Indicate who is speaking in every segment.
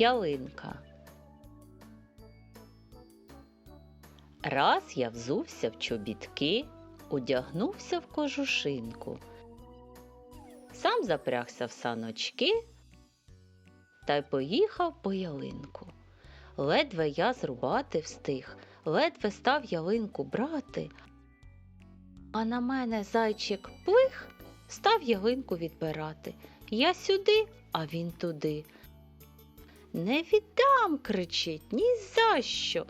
Speaker 1: ялинка. Раз я взувся в чобітки, одягнувся в кожушинку. Сам запрягся в саночки та й поїхав по ялинку. Ледве я зрубати встиг, ледве став ялинку брати. А на мене зайчик плих, став ялинку відбирати. Я сюди, а він туди. Не віддам, кричить, ні за що.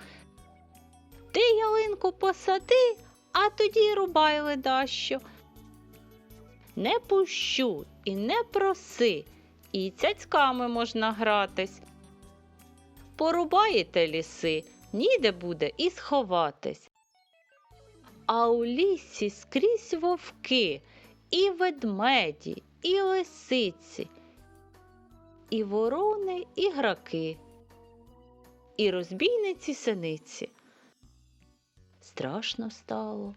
Speaker 1: Ти ялинку посади, а тоді рубай ледащо. Не пущу і не проси, і цяцьками можна гратись. Порубаєте ліси, ніде буде і сховатись. А у лісі скрізь вовки, і ведмеді, і лисиці, і ворони, і граки, і розбійниці синиці. Страшно стало.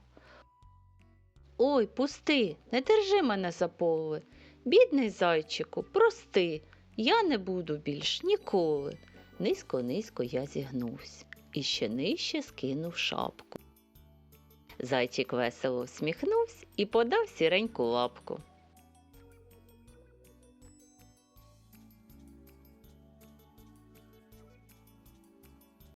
Speaker 1: Ой, пусти, не держи мене за поли. Бідний зайчику, прости, я не буду більш ніколи. Низько низько я зігнувся і ще нижче скинув шапку. Зайчик весело всміхнувся і подав сіреньку лапку.